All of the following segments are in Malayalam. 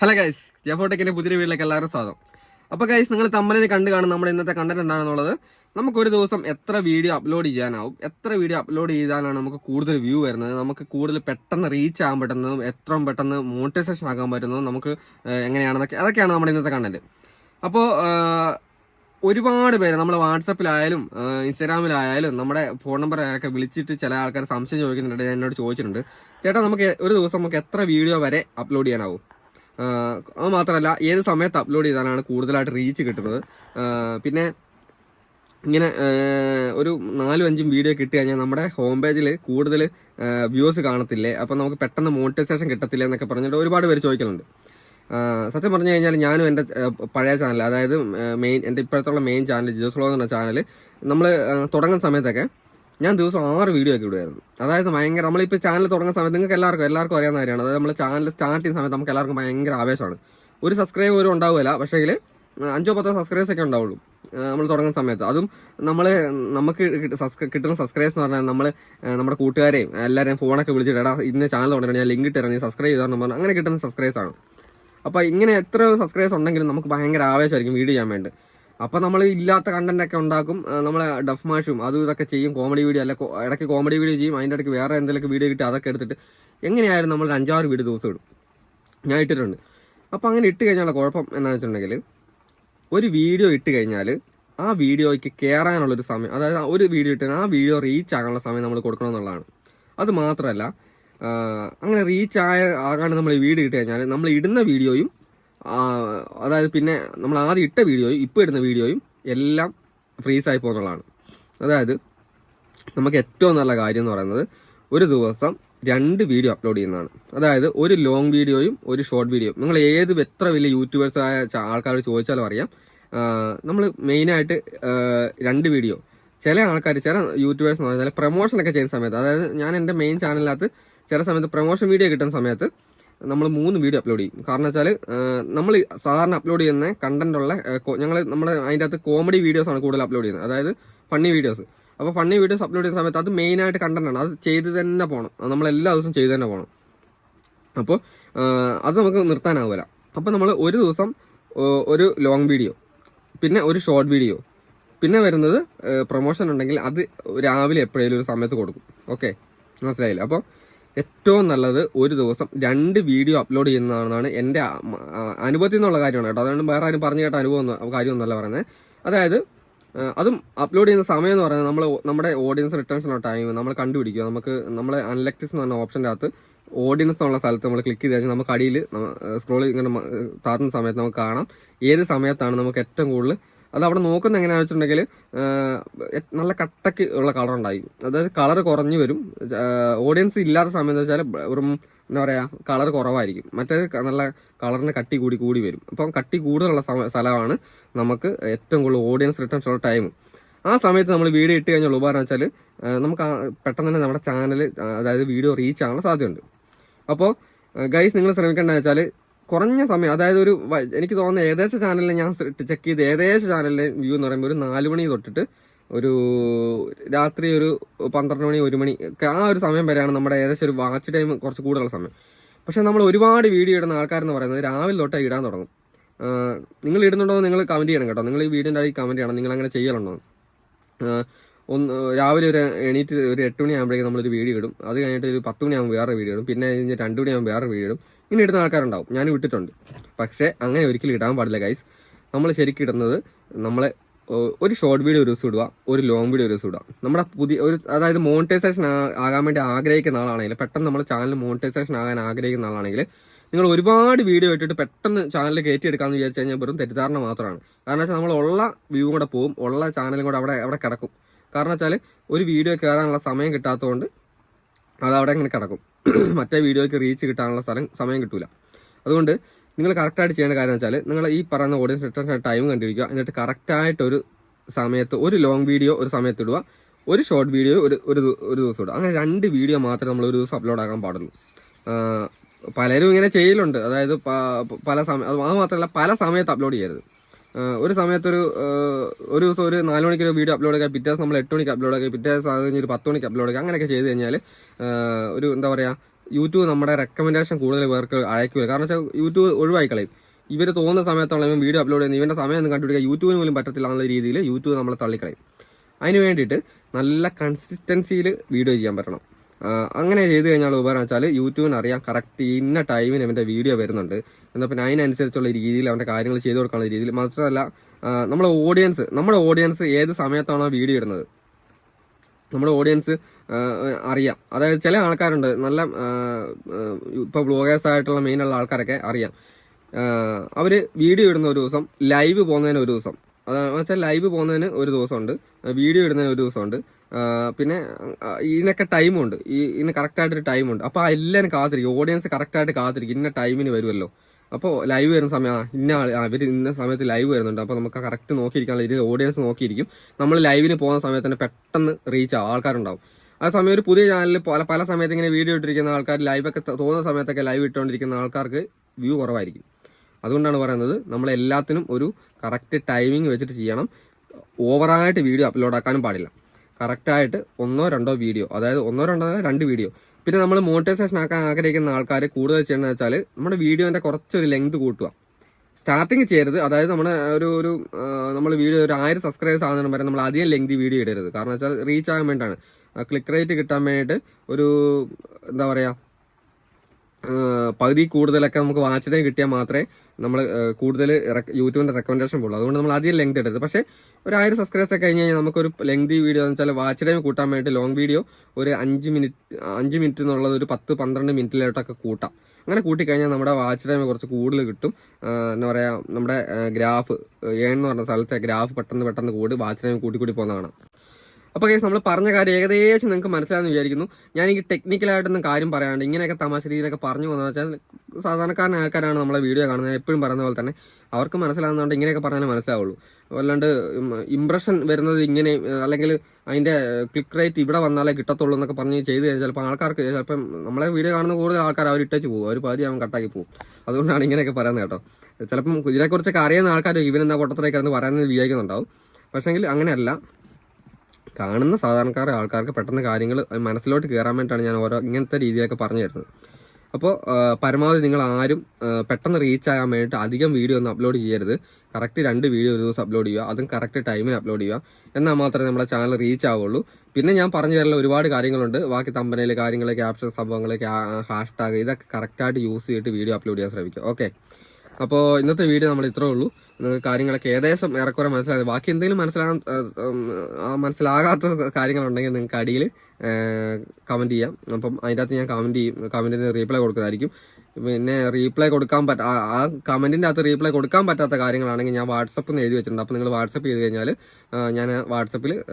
ഹലോ ഗൈസ് ജെഫോടെക്കിന്റെ പുതിയ വീട്ടിലേക്ക് എല്ലാവരും സ്വാഗതം. അപ്പോൾ ഗൈസ് നിങ്ങൾ തമ്മലിന് കണ്ടു കാണും നമ്മുടെ ഇന്നത്തെ കണ്ടന്റ് എന്താണെന്നുള്ളത്. നമുക്ക് ഒരു ദിവസം എത്ര വീഡിയോ അപ്ലോഡ് ചെയ്യാനാവും എത്ര വീഡിയോ അപ്ലോഡ് ചെയ്താലാണ് നമുക്ക് കൂടുതൽ വ്യൂ വരുന്നത് നമുക്ക് കൂടുതൽ പെട്ടെന്ന് റീച്ച് ആകാൻ പറ്റുന്നതും എത്രയും പെട്ടെന്ന് മോണിറ്റൈസേഷൻ ആക്കാൻ പറ്റുന്നതും നമുക്ക് എങ്ങനെയാണെന്നൊക്കെ അതൊക്കെയാണ് നമ്മുടെ ഇന്നത്തെ കണ്ടന്റ് അപ്പോൾ ഒരുപാട് പേര് നമ്മൾ വാട്സപ്പിലായാലും ഇൻസ്റ്റാഗ്രാമിലായാലും നമ്മുടെ ഫോൺ നമ്പർ ആരൊക്കെ വിളിച്ചിട്ട് ചില ആൾക്കാർ സംശയം ചോദിക്കുന്നുണ്ട് ഞാൻ എന്നോട് ചോദിച്ചിട്ടുണ്ട്. ചേട്ടാ നമുക്ക് ഒരു ദിവസം നമുക്ക് എത്ര വീഡിയോ വരെ അപ്ലോഡ് ചെയ്യാനാവും? അത് മാത്രമല്ല ഏത് സമയത്ത് അപ്ലോഡ് ചെയ്താലാണ് കൂടുതലായിട്ട് റീച്ച് കിട്ടുന്നത്? പിന്നെ ഇങ്ങനെ ഒരു നാലും അഞ്ചും വീഡിയോ കിട്ടി കഴിഞ്ഞാൽ നമ്മുടെ ഹോം പേജിൽ കൂടുതൽ വ്യൂസ് കാണത്തില്ലേ? അപ്പം നമുക്ക് പെട്ടെന്ന് മോണിറ്റൈസേഷൻ കിട്ടത്തില്ല എന്നൊക്കെ പറഞ്ഞിട്ട് ഒരുപാട് പേര് ചോദിക്കുന്നുണ്ട് സത്യം പറഞ്ഞു കഴിഞ്ഞാൽ ഞാനും എന്റെ പഴയ ചാനൽ അതായത് മെയിൻ എന്റെ ഇപ്പോഴത്തുള്ള മെയിൻ ചാനൽ ജിജോസ് എന്ന ചാനൽ നമ്മൾ തുടങ്ങുന്ന സമയത്തൊക്കെ ഞാൻ ദിവസം ആറ് വീഡിയോ ഒക്കെ ഇടുമായിരുന്നു. അതായത് ഭയങ്കര നമ്മളിപ്പോൾ ചാനൽ തുടങ്ങുന്ന സമയത്ത് നിങ്ങൾക്ക് എല്ലാവർക്കും എല്ലാവർക്കും അറിയാവുന്ന കാര്യമാണ്. അതായത് നമ്മൾ ചാനൽ സ്റ്റാർട്ട് ചെയ്യുന്ന സമയത്ത് നമുക്ക് എല്ലാവർക്കും ഭയങ്കര ആവേശമാണ്. ഒരു സബ്സ്ക്രൈബ് പോലും ഉണ്ടാവില്ല. പക്ഷേ അഞ്ചോ പത്തോ സബ്സ്ക്രൈബേഴ്സ് ഒക്കെ ഉണ്ടാവുള്ളൂ. നമ്മൾ തുടങ്ങുന്ന സമയത്ത്. അതും നമ്മൾ നമുക്ക് കിട്ടുന്ന സബ്സ്ക്രൈബേഴ്സ് എന്ന് പറഞ്ഞാൽ നമ്മൾ നമ്മുടെ കൂട്ടുകാരെയും എല്ലാവരെയും ഫോണൊക്കെ വിളിച്ചിട്ട് എടാ ഇന്ന ചാനൽ തുടങ്ങി ഞാൻ ലിങ്ക് ഇട്ടിറങ്ങി സബ്സ്ക്രൈബ് ചെയ്താൽ പറഞ്ഞാൽ അങ്ങനെ കിട്ടുന്ന സബ്സ്ക്രൈബേഴ്സ് ആണ്. അപ്പോൾ ഇങ്ങനെ എത്ര സബ്സ്ക്രൈബേഴ്സ് ഉണ്ടെങ്കിലും നമുക്ക് ഭയങ്കര ആവേശമായിരിക്കും വീഡിയോ ചെയ്യാൻ വേണ്ടി അപ്പോൾ നമ്മൾ ഇല്ലാത്ത കണ്ടന്റ് ഒക്കെ ഉണ്ടാക്കും. നമ്മളെ ഡഫ് മാഷും അതും ഇതൊക്കെ ചെയ്യും. കോമഡി വീഡിയോ അല്ല ഇടയ്ക്ക് കോമഡി വീഡിയോ ചെയ്യും. അതിന്റെ ഇടയ്ക്ക് വേറെ എന്തെങ്കിലുമൊക്കെ വീഡിയോ കിട്ടി അതൊക്കെ എടുത്തിട്ട് എങ്ങനെയായാലും നമ്മൾ അഞ്ചാറ് വീഡിയോ ദിവസം ഇടും. ഞാൻ ഇട്ടിട്ടുണ്ട്. അപ്പോൾ അങ്ങനെ ഇട്ട് കഴിഞ്ഞാൽ കുഴപ്പം എന്താണെന്ന് വെച്ചിട്ടുണ്ടെങ്കിൽ ഒരു വീഡിയോ ഇട്ട് കഴിഞ്ഞാൽ ആ വീഡിയോയ്ക്ക് കയറാനുള്ളൊരു സമയം അതായത് ഒരു വീഡിയോ ഇട്ട് ആ വീഡിയോ റീച്ച് ആകാനുള്ള സമയം നമ്മൾ കൊടുക്കണം എന്നുള്ളതാണ്. അത് മാത്രമല്ല അങ്ങനെ റീച്ച് ആയ ആകാണ്ട് നമ്മൾ വീഡിയോ ഇട്ട് കഴിഞ്ഞാൽ നമ്മൾ ഇടുന്ന വീഡിയോയും അതായത് പിന്നെ നമ്മൾ ആദ്യം ഇട്ട വീഡിയോയും ഇപ്പോൾ ഇടുന്ന വീഡിയോയും എല്ലാം ഫ്രീസായി പോകുന്നുള്ളതാണ് അതായത് നമുക്ക് ഏറ്റവും നല്ല കാര്യം എന്ന് പറയുന്നത് ഒരു ദിവസം രണ്ട് വീഡിയോ അപ്ലോഡ് ചെയ്യുന്നതാണ്. അതായത് ഒരു ലോങ് വീഡിയോയും ഒരു ഷോർട്ട് വീഡിയോയും. നിങ്ങൾ ഏത് എത്ര വലിയ യൂട്യൂബേഴ്സ് ആയ ആൾക്കാരോട് ചോദിച്ചാലും അറിയാം. നമ്മൾ മെയിനായിട്ട് രണ്ട് വീഡിയോ. ചില ആൾക്കാർ ചില യൂട്യൂബേഴ്സ് എന്ന് പറഞ്ഞാൽ പ്രൊമോഷനൊക്കെ ചെയ്യുന്ന സമയത്ത് അതായത് ഞാൻ എന്റെ മെയിൻ ചാനലിനകത്ത് ചില സമയത്ത് പ്രൊമോഷൻ വീഡിയോ കിട്ടുന്ന സമയത്ത് നമ്മൾ മൂന്ന് വീഡിയോ അപ്ലോഡ് ചെയ്യും. കാരണം വെച്ചാൽ നമ്മൾ സാധാരണ അപ്ലോഡ് ചെയ്യുന്ന കണ്ടന്റ് ഉള്ള ഞങ്ങൾ നമ്മുടെ അതിന്റെ അകത്ത് കോമഡി വീഡിയോസ് ആണ് കൂടുതൽ അപ്ലോഡ് ചെയ്യുന്നത്. അതായത് ഫണ്ണി വീഡിയോസ് അപ്പോൾ ഫണ്ണി വീഡിയോസ് അപ്ലോഡ് ചെയ്യുന്ന സമയത്ത് അത് മെയിനായിട്ട് കണ്ടന്റ് ആണ്. അത് ചെയ്ത് തന്നെ പോകണം നമ്മൾ എല്ലാ ദിവസവും ചെയ്ത് തന്നെ പോകണം അപ്പോൾ അത് നമുക്ക് നിർത്താനാവില്ല അപ്പോൾ നമ്മൾ ഒരു ദിവസം ഒരു ലോങ് വീഡിയോ പിന്നെ ഒരു ഷോർട്ട് വീഡിയോ പിന്നെ വരുന്നത് പ്രൊമോഷൻ ഉണ്ടെങ്കിൽ അത് രാവിലെ എപ്പോഴേലും ഒരു സമയത്ത് കൊടുക്കും. ഓക്കെ മനസ്സിലായില്ല? അപ്പോൾ ഏറ്റവും നല്ലത് ഒരു ദിവസം രണ്ട് വീഡിയോ അപ്ലോഡ് ചെയ്യുന്നതാണെന്നാണ് എന്റെ അനുഭവത്തിൽ നിന്നുള്ള കാര്യമാണ് കേട്ടോ. അതുകൊണ്ട് വേറെ ആരും പറഞ്ഞു കേട്ട അനുഭവം കാര്യമൊന്നുമല്ല പറയുന്നത്. അതായത് അതും അപ്ലോഡ് ചെയ്യുന്ന സമയം എന്ന് പറയുന്നത് നമ്മൾ നമ്മുടെ ഓഡിയൻസ് റിട്ടേൺസിനോ ടൈം നമ്മൾ കണ്ടുപിടിക്കുക. നമുക്ക് നമ്മളെ അൺലക്റ്റിസ് എന്ന് പറഞ്ഞ ഓപ്ഷന്റെ അകത്ത് ഓഡിയൻസ് എന്നുള്ള സ്ഥലത്ത് നമ്മൾ ക്ലിക്ക് ചെയ്ത് കഴിഞ്ഞാൽ നമുക്ക് അടിയിൽ സ്ക്രോൾ ഇങ്ങനെ താത്തുന്ന സമയത്ത് നമുക്ക് കാണാം. ഏത് സമയത്താണ് നമുക്ക് ഏറ്റവും കൂടുതൽ അത് അവിടെ നോക്കുന്ന എങ്ങനെയാ വെച്ചിട്ടുണ്ടെങ്കിൽ നല്ല കട്ടക്ക് ഉള്ള കളർ ഉണ്ടായി. അതായത് കളർ കുറഞ്ഞു വരും. ഓഡിയൻസ് ഇല്ലാത്ത സമയം എന്ന് വെച്ചാൽ വെറും എന്താ പറയുക കളർ കുറവായിരിക്കും. മറ്റേത് നല്ല കളറിന് കട്ടി കൂടി കൂടി വരും. അപ്പം കട്ടി കൂടുതലുള്ള സ്ഥലമാണ് നമുക്ക് ഏറ്റവും കൂടുതൽ ഓഡിയൻസ് റിട്ടേൺസ് ഉള്ള ടൈം ആ സമയത്ത് നമ്മൾ വീഡിയോ ഇട്ട് കഴിഞ്ഞാൽ ഉപകാരം വെച്ചാൽ നമുക്ക് പെട്ടെന്ന് തന്നെ നമ്മുടെ ചാനൽ അതായത് വീഡിയോ റീച്ച് ആകാനുള്ള സാധ്യതയുണ്ട്. അപ്പോൾ ഗൈസ് നിങ്ങൾ ശ്രമിക്കേണ്ടതെന്ന് വെച്ചാൽ കുറഞ്ഞ സമയം അതായത് ഒരു എനിക്ക് തോന്നുന്ന ഏകദേശം ചാനലിൽ ഞാൻ ചെക്ക് ചെയ്ത് ഏകദേശം ചാനലിലെ വ്യൂ എന്ന് പറയുമ്പോൾ ഒരു നാല് മണി തൊട്ടിട്ട് ഒരു രാത്രി ഒരു പന്ത്രണ്ട് മണി ഒരു മണി ആ ഒരു സമയം വരെയാണ് നമ്മുടെ ഏകദേശം ഒരു വാച്ച് ടൈം കുറച്ച് കൂടുതലുള്ള സമയം. പക്ഷേ നമ്മൾ ഒരുപാട് വീഡിയോ ഇടുന്ന ആൾക്കാരെന്ന് പറയുന്നത് രാവിലെ തൊട്ടേ ഇടാൻ തുടങ്ങും. നിങ്ങൾ ഇടുന്നുണ്ടോ നിങ്ങൾ കമന്റ് ചെയ്യണം കേട്ടോ. നിങ്ങൾ ഈ വീഡിയോ ഉണ്ടായി കമന്റ് ചെയ്യണം. നിങ്ങൾ അങ്ങനെ ചെയ്യലുണ്ടോ? ഒന്ന് രാവിലെ ഒരു എണീറ്റ് ഒരു എട്ട് മണിയാകുമ്പോഴേക്കും നമ്മളൊരു വീഡിയോ ഇടും. അത് കഴിഞ്ഞിട്ട് ഒരു പത്ത് മണിയാകുമ്പോൾ വേറെ വീഡിയോ ഇടും. പിന്നെ കഴിഞ്ഞ് രണ്ട് മണിയാകുമ്പോൾ വേറെ വീഡിയോ ഇടും. ഇങ്ങനെ ഇടുന്ന ആൾക്കാരുണ്ടാവും. ഞാൻ വിട്ടിട്ടുണ്ട്. പക്ഷേ അങ്ങനെ ഒരിക്കലും ഇടാൻ പാടില്ല ഗൈസ് നമ്മൾ ശരിക്കും ഇടുന്നത് നമ്മളെ ഒരു ഷോർട്ട് വീഡിയോ ഒരു ദിവസം ഇടുക ഒരു ലോങ് വീഡിയോ ഒരു ദിവസം ഇടുക. നമ്മുടെ പുതിയ ഒരു അതായത് മോണിറ്റൈസേഷൻ ആകാൻ വേണ്ടി ആഗ്രഹിക്കുന്ന ആളാണെങ്കിൽ പെട്ടെന്ന് നമ്മൾ ചാനൽ മോണിറ്റൈസേഷൻ ആകാൻ ആഗ്രഹിക്കുന്ന ആളാണെങ്കിൽ നിങ്ങൾ ഒരുപാട് വീഡിയോ ഇട്ടിട്ട് പെട്ടെന്ന് ചാനൽ കയറ്റിയെടുക്കാമെന്ന് വിചാരിച്ചു കഴിഞ്ഞാൽ വെറും തെറ്റിദ്ധാരണ മാത്രമാണ്. കാരണം വെച്ചാൽ നമ്മൾ ഉള്ള വ്യൂ കൂടെ പോവും ഉള്ള ചാനലും കൂടെ അവിടെ അവിടെ കിടക്കും. കാരണം വെച്ചാൽ ഒരു വീഡിയോ കയറാനുള്ള സമയം കിട്ടാത്തതുകൊണ്ട് അത് അവിടെ ഇങ്ങനെ കിടക്കും. മറ്റേ വീഡിയോയ്ക്ക് റീച്ച് കിട്ടാനുള്ള സ്ഥലം സമയം കിട്ടൂല. അതുകൊണ്ട് നിങ്ങൾ കറക്റ്റായിട്ട് ചെയ്യേണ്ട കാര്യം വെച്ചാൽ നിങ്ങൾ ഈ പറയുന്ന ഓഡിയൻസ് റിട്ടേൺ ടൈം കണ്ടിരിക്കുക. എന്നിട്ട് കറക്റ്റായിട്ട് ഒരു സമയത്ത് ഒരു ലോങ് വീഡിയോ ഒരു സമയത്ത് ഇടുക. ഒരു ഷോർട്ട് വീഡിയോ ഒരു ഒരു ഒരു ദിവസം ഇടുക. അങ്ങനെ രണ്ട് വീഡിയോ മാത്രമേ നമ്മൾ ഒരു ദിവസം അപ്ലോഡ് ആക്കാൻ പാടുള്ളൂ. പലരും ഇങ്ങനെ ചെയ്യലുണ്ട്. അതായത് പല സമയം അത് മാത്രമല്ല പല സമയത്ത് അപ്ലോഡ് ചെയ്യരുത്. ഒരു സമയത്തൊരു ഒരു ദിവസം ഒരു നാല് മണിക്ക് ഒരു വീഡിയോ അപ്ലോഡ് ആക്കി പിറ്റേ ദിവസം നമ്മൾ എട്ട് മണിക്ക് അപ്ലോഡ് ആക്കി പിറ്റേ ദിവസം കഴിഞ്ഞ് ഒരു പത്ത് മണിക്ക് അപ്ലോഡ് ആക്കി അങ്ങനെയൊക്കെ ചെയ്ത് കഴിഞ്ഞാൽ ഒരു എന്താ പറയുക യൂട്യൂബ് നമ്മുടെ റെക്കമെൻഡേഷൻ കൂടുതൽ പേർക്ക് അയക്കില്ല കാരണം വെച്ചാൽ യൂട്യൂബ് ഒഴിവായി കളയും. ഇവർ തോന്നുന്ന സമയത്തുള്ള വീഡിയോ അപ്ലോഡ് ചെയ്യുന്നത്. ഇവന്റെ സമയം ഒന്നും കണ്ടുപിടിക്കുക യൂട്യൂബിന് പോലും പറ്റത്തില്ല എന്നുള്ള രീതിയിൽ യൂട്യൂബ് നമ്മളെ തള്ളിക്കളയും. അതിന് വേണ്ടിയിട്ട് നല്ല കൺസിസ്റ്റൻസിയിൽ വീഡിയോ ചെയ്യാൻ പറ്റണം. അങ്ങനെ ചെയ്ത് കഴിഞ്ഞാൽ ഉപകാരം വെച്ചാൽ യൂട്യൂബിന് അറിയാം കറക്റ്റ് ഇന്ന ടൈമിന് അവന്റെ വീഡിയോ വരുന്നുണ്ട്. എന്നാൽ പിന്നെ അതിനനുസരിച്ചുള്ള രീതിയിൽ അവന്റെ കാര്യങ്ങൾ ചെയ്തു കൊടുക്കാനുള്ള രീതിയിൽ മാത്രമല്ല നമ്മളെ ഓഡിയൻസ് നമ്മുടെ ഓഡിയൻസ് ഏത് സമയത്താണോ വീഡിയോ ഇടുന്നത്. നമ്മുടെ ഓഡിയൻസ് അറിയാം. അതായത് ചില ആൾക്കാരുണ്ട് നല്ല ഇപ്പോൾ ബ്ലോഗേഴ്സ് ആയിട്ടുള്ള മെയിൻ ഉള്ള ആൾക്കാരൊക്കെ അറിയാം. അവർ വീഡിയോ ഇടുന്ന ഒരു ദിവസം ലൈവ് പോകുന്നതിന് ഒരു ദിവസം. വെച്ചാൽ ലൈവ് പോകുന്നതിന് ഒരു ദിവസമുണ്ട്. വീഡിയോ ഇടുന്നതിന് ഒരു ദിവസമുണ്ട്. പിന്നെ ഇതിനൊക്കെ ടൈമുണ്ട് ഈ ഇതിന് കറക്റ്റായിട്ടൊരു ടൈമുണ്ട് അപ്പോൾ എല്ലാവരും കാത്തിരിക്കും. ഓഡിയൻസ് കറക്റ്റായിട്ട് കാത്തിരിക്കും. ഇന്ന ടൈമിന് വരുമല്ലോ. അപ്പോൾ ലൈവ് വരുന്ന സമയം ഇന്ന അവർ ഇന്ന സമയത്ത് ലൈവ് വരുന്നുണ്ട്. അപ്പോൾ നമുക്ക് കറക്റ്റ് നോക്കിയിരിക്കാനുള്ള ഇതിൽ ഓഡിയൻസ് നോക്കിയിരിക്കും. നമ്മൾ ലൈവിന് പോകുന്ന സമയത്ത് തന്നെ പെട്ടെന്ന് റീച്ച് ആവും ആൾക്കാരുണ്ടാവും. ആ സമയം ഒരു പുതിയ ചാനലിൽ പല പല സമയത്ത് ഇങ്ങനെ വീഡിയോ ഇട്ടിരിക്കുന്ന ആൾക്കാർ ലൈവൊക്കെ തോന്നുന്ന സമയത്തൊക്കെ ലൈവ് ഇട്ടുകൊണ്ടിരിക്കുന്ന ആൾക്കാർക്ക് വ്യൂ കുറവായിരിക്കും. അതുകൊണ്ടാണ് പറയുന്നത് നമ്മൾ എല്ലാത്തിനും ഒരു കറക്റ്റ് ടൈമിംഗ് വെച്ചിട്ട് ചെയ്യണം. ഓവറായിട്ട് വീഡിയോ അപ്ലോഡ് ആക്കാനും പാടില്ല. കറക്റ്റായിട്ട് ഒന്നോ രണ്ടോ വീഡിയോ അതായത് ഒന്നോ രണ്ടോ രണ്ട് വീഡിയോ പിന്നെ നമ്മൾ മോണിറ്റൈസേഷൻ ആക്കാൻ ആഗ്രഹിക്കുന്ന ആൾക്കാർ കൂടുതൽ ചെയ്യണമെന്ന് വെച്ചാൽ നമ്മുടെ വീഡിയോന്റെ കുറച്ചൊരു ലെങ്ത് കൂട്ടുക. സ്റ്റാർട്ടിങ് ചെയ്യരുത്. അതായത് നമ്മുടെ ഒരു ഒരു നമ്മൾ വീഡിയോ ഒരു ആയിരം സബ്സ്ക്രൈബേഴ്സ് ആകുന്നതിന് വരെ നമ്മൾ അധികം ലെങ്തി വീഡിയോ ഇടരുത്. കാരണം വെച്ചാൽ റീച്ച് ആകാൻ വേണ്ടിയിട്ടാണ്. ക്ലിക്ക് റേറ്റ് കിട്ടാൻ വേണ്ടിയിട്ട് ഒരു എന്താ പറയുക പകുതി കൂടുതലൊക്കെ നമുക്ക് വാച്ച് ടൈം കിട്ടിയാൽ മാത്രമേ നമ്മൾ കൂടുതൽ യൂട്യൂബിന്റെ റെക്കമെൻഡേഷൻ പോകുള്ളൂ അതുകൊണ്ട് നമ്മൾ അധികം ലെങ്ത് എടുത്തത് പക്ഷേ ഒരു ആയിരം സബ്സ്ക്രൈബേഴ്സ് ഒക്കെ കഴിഞ്ഞ് കഴിഞ്ഞാൽ നമുക്കൊരു ലെങ്തി വീഡിയോ എന്ന് വെച്ചാൽ വാച്ച് ടൈം കൂട്ടാൻ വേണ്ടി ലോങ് വീഡിയോ ഒരു അഞ്ച് മിനിറ്റ് അഞ്ച് മിനിറ്റ് എന്നുള്ളത് ഒരു പത്ത് പന്ത്രണ്ട് മിനിറ്റിലോട്ടൊക്കെ കൂട്ടാം. അങ്ങനെ കൂട്ടിക്കഴിഞ്ഞാൽ നമ്മുടെ വാച്ച് ടൈം കുറച്ച് കൂടുതൽ കിട്ടും. എന്താ പറയുക നമ്മുടെ ഗ്രാഫ് ഏൺ എന്ന് പറഞ്ഞ സ്ഥലത്തെ ഗ്രാഫ് പെട്ടെന്ന് പെട്ടെന്ന് കൂടി വാച്ച് ടൈം കൂട്ടിക്കൂടി പോകുന്നതാണ് അപ്പോൾ കേസ് നമ്മൾ പറഞ്ഞ കാര്യം ഏകദേശം നിങ്ങൾക്ക് മനസ്സിലാകുന്ന വിചാരിക്കുന്നു. ഞാൻ ഈ ടെക്നിക്കലായിട്ടൊന്നും കാര്യം പറയാണ്ട് ഇങ്ങനെയൊക്കെ തമാശ രീതിയിലൊക്കെ പറഞ്ഞു പോകുന്നത് വെച്ചാൽ സാധാരണക്കാരൻ ആൾക്കാരാണ് നമ്മളെ വീഡിയോ കാണുന്നത്. എപ്പോഴും പറയുന്ന പോലെ തന്നെ അവർക്ക് മനസ്സിലാകുന്നതുകൊണ്ട് ഇങ്ങനെയൊക്കെ പറഞ്ഞാലേ മനസ്സിലാവുള്ളൂ. അല്ലാണ്ട് ഇംപ്രഷൻ വരുന്നത് ഇങ്ങനെ അല്ലെങ്കിൽ അതിന്റെ ക്ലിക്ക് റേറ്റ് ഇവിടെ വന്നാലേ കിട്ടത്തുള്ളൂ എന്നൊക്കെ പറഞ്ഞ് ചെയ്ത് കഴിഞ്ഞാൽ ചിലപ്പോൾ ആൾക്കാർക്ക് ചിലപ്പം നമ്മളെ വീഡിയോ കാണുന്ന കൂടുതൽ ആൾക്കാർ അവർ ഇട്ടേച്ച് പോകും. അവർ പാതി അവൻ കട്ടാക്കി പോകും. അതുകൊണ്ടാണ് ഇങ്ങനെയൊക്കെ പറയുന്നത് കേട്ടോ. ചിലപ്പം ഇതിനെക്കുറിച്ചൊക്കെ അറിയുന്ന ആൾക്കാർ ഇവനെന്താ പൊട്ടത്തിലേക്ക് കിടന്ന് പറയുന്നത് വിചാരിക്കുന്നുണ്ടാവും. പക്ഷേങ്കിൽ അങ്ങനെയല്ല. കാണുന്ന സാധാരണക്കാരെ ആൾക്കാർക്ക് പെട്ടെന്ന് കാര്യങ്ങൾ മനസ്സിലോട്ട് കയറാൻ വേണ്ടിയിട്ടാണ് ഞാൻ ഓരോ ഇങ്ങനത്തെ രീതിയിലൊക്കെ പറഞ്ഞു തരുന്നത്. അപ്പോൾ പരമാവധി നിങ്ങൾ ആരും പെട്ടെന്ന് റീച്ച് ആകാൻ വേണ്ടിയിട്ട് അധികം വീഡിയോ ഒന്നും അപ്ലോഡ് ചെയ്യരുത്. കറക്റ്റ് രണ്ട് വീഡിയോ ഒരു ദിവസം അപ്ലോഡ് ചെയ്യുക. അതും കറക്റ്റ് ടൈമിന് അപ്ലോഡ് ചെയ്യുക. എന്നാൽ മാത്രമേ നമ്മുടെ ചാനൽ റീച്ച് ആവുള്ളൂ. പിന്നെ ഞാൻ പറഞ്ഞു തരുന്ന ഒരുപാട് കാര്യങ്ങളുണ്ട്. ബാക്കി തമ്പനയിൽ കാര്യങ്ങൾ ക്യാപ്ഷൻ സംഭവങ്ങൾ ഹാഷ്ടാഗ് ഇതൊക്കെ കറക്റ്റായിട്ട് യൂസ് ചെയ്തിട്ട് വീഡിയോ അപ്ലോഡ് ചെയ്യാൻ ശ്രമിക്കുക. ഓക്കെ അപ്പോൾ ഇന്നത്തെ വീഡിയോ നമ്മൾ ഇത്രേ ഉള്ളൂ. കാര്യങ്ങളൊക്കെ ഏകദേശം ഏറെക്കുറെ മനസ്സിലായത് ബാക്കി എന്തെങ്കിലും മനസ്സിലാകാൻ മനസ്സിലാകാത്ത കാര്യങ്ങളുണ്ടെങ്കിൽ നിങ്ങൾക്ക് അടിയിൽ കമന്റ് ചെയ്യാം. അപ്പം അതിന്റെ അകത്ത് ഞാൻ കമന്റ് ചെയ്യും. കമന്റിന് റീപ്ലൈ കൊടുക്കുന്നതായിരിക്കും. പിന്നെ റീപ്ലൈ കൊടുക്കാൻ പറ്റ ആ- ആ കമന്റിന്റെ അകത്ത് റീപ്ലൈ കൊടുക്കാൻ പറ്റാത്ത കാര്യങ്ങളാണെങ്കിൽ ഞാൻ വാട്സപ്പിൽ നിന്ന് എഴുതി വെച്ചിട്ടുണ്ട്. അപ്പോൾ നിങ്ങൾ വാട്സപ്പ് ചെയ്ത് കഴിഞ്ഞാൽ ഞാൻ വാട്സപ്പിൽ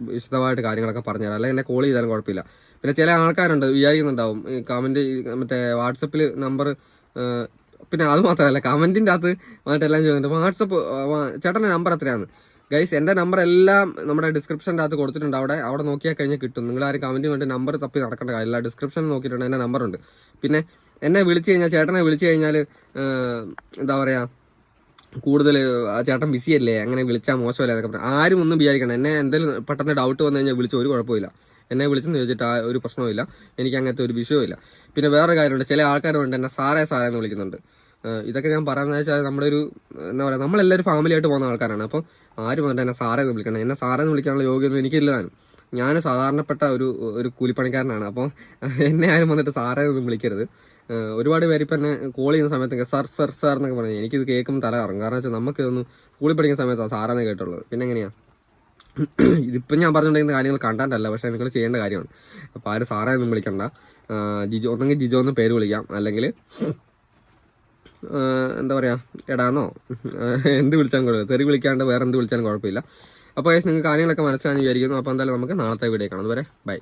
വിശദമായിട്ട് കാര്യങ്ങളൊക്കെ പറഞ്ഞുതരാം അല്ലെങ്കിൽ എന്നെ കോൾ ചെയ്താലും കുഴപ്പമില്ല. പിന്നെ ചില ആൾക്കാരുണ്ട് വിചാരിക്കുന്നുണ്ടാവും. കമന്റ് മറ്റേ വാട്സപ്പിൽ നമ്പർ പിന്നെ അത് മാത്രമല്ല കമന്റിന്റെ അകത്ത് വന്നിട്ട് എല്ലാം ചോദിക്കുന്നുണ്ട്. വാട്സപ്പ് ചേട്ടന്റെ നമ്പർ എത്രയാണ്? ഗൈസ് എന്റെ നമ്പർ എല്ലാം നമ്മുടെ ഡിസ്ക്രിപ്ഷന്റെ അകത്ത് കൊടുത്തിട്ടുണ്ട്. അവിടെ അവിടെ നോക്കിയാൽ കഴിഞ്ഞാൽ കിട്ടും. നിങ്ങൾ ആരും കമന്റ് വേണ്ടി നമ്പർ തപ്പി നടക്കേണ്ട കാര്യമില്ല. ഡിസ്ക്രിപ്ഷൻ നോക്കിയിട്ടുണ്ട്. എന്റെ നമ്പറുണ്ട് പിന്നെ എന്നെ വിളിച്ചു കഴിഞ്ഞാൽ ചേട്ടനെ വിളിച്ചു കഴിഞ്ഞാൽ എന്താ പറയുക കൂടുതൽ ചേട്ടൻ ബിസി അല്ലേ? അങ്ങനെ വിളിച്ചാൽ മോശമല്ലേ എന്നൊക്കെ പറഞ്ഞു. ആരും ഒന്നും വിചാരിക്കണം എന്നെ എന്തെങ്കിലും പെട്ടെന്ന് ഡൗട്ട് വന്നു കഴിഞ്ഞാൽ വിളിച്ച് ഒരു കുഴപ്പമില്ല എന്നെ വിളിച്ചെന്ന് ചോദിച്ചിട്ട് ആ ഒരു പ്രശ്നവുമില്ല. എനിക്ക് അങ്ങനത്തെ ഒരു വിഷയവുമില്ല. പിന്നെ വേറെ കാര്യമുണ്ട്. ചില ആൾക്കാരുണ്ട് എന്നെ സാറേ സാറേ എന്ന് വിളിക്കുന്നുണ്ട് ഇതൊക്കെ ഞാൻ പറയുന്നത് വെച്ചാൽ നമ്മളൊരു എന്താ പറയുക നമ്മളെല്ലാവരും ഫാമിലി ആയിട്ട് പോകുന്ന ആൾക്കാരാണ്. അപ്പോൾ ആരും വന്നിട്ട് എന്നെ സാറേ എന്ന് വിളിക്കണം? എന്നെ സാറേ എന്ന് വിളിക്കാനുള്ള യോഗ്യത എനിക്കില്ല താനും ഞാൻ സാധാരണപ്പെട്ട ഒരു ഒരു കൂലിപ്പണിക്കാരനാണ്. അപ്പോൾ എന്നെ ആരും വന്നിട്ട് സാറേ ഒന്നും വിളിക്കരുത് ഒരുപാട് പേര് ഇപ്പം എന്നെ കോൾ ചെയ്യുന്ന സമയത്തൊക്കെ സർ സർ സർ എന്നൊക്കെ പറഞ്ഞു എനിക്കിത് കേൾക്കുമ്പോൾ തല കറങ്ങും. കാരണം വെച്ചാൽ നമുക്ക് ഇതൊന്നും കൂലി സമയത്താണ് സാറെന്ന് കേട്ടുള്ളത്. പിന്നെ എങ്ങനെയാണ് ഇതിപ്പം ഞാൻ പറഞ്ഞിട്ടുണ്ടെങ്കിൽ കാര്യങ്ങൾ കണ്ടാണ്ടല്ല പക്ഷേ നിങ്ങൾ ചെയ്യേണ്ട കാര്യമാണ്. അപ്പോൾ ആരും സാറേ ഒന്നും വിളിക്കണ്ട. ജിജോ ഒന്നെങ്കിൽ ജിജോ എന്ന് പേര് വിളിക്കാം. അല്ലെങ്കിൽ എന്താ പറയുക എടാന്നോ എന്ത് വിളിച്ചാലും കുഴപ്പമില്ല. തെറി വിളിക്കാണ്ട് വേറെ എന്ത് വിളിച്ചാലും കുഴപ്പമില്ല. അപ്പോൾ നിങ്ങൾക്ക് കാര്യങ്ങളൊക്കെ മനസ്സിലാണെന്ന് വിചാരിക്കുന്നു. അപ്പോൾ എന്തായാലും നമുക്ക് നാളത്തെ വീഡിയോ കാണാം. അതുവരെ ബൈ.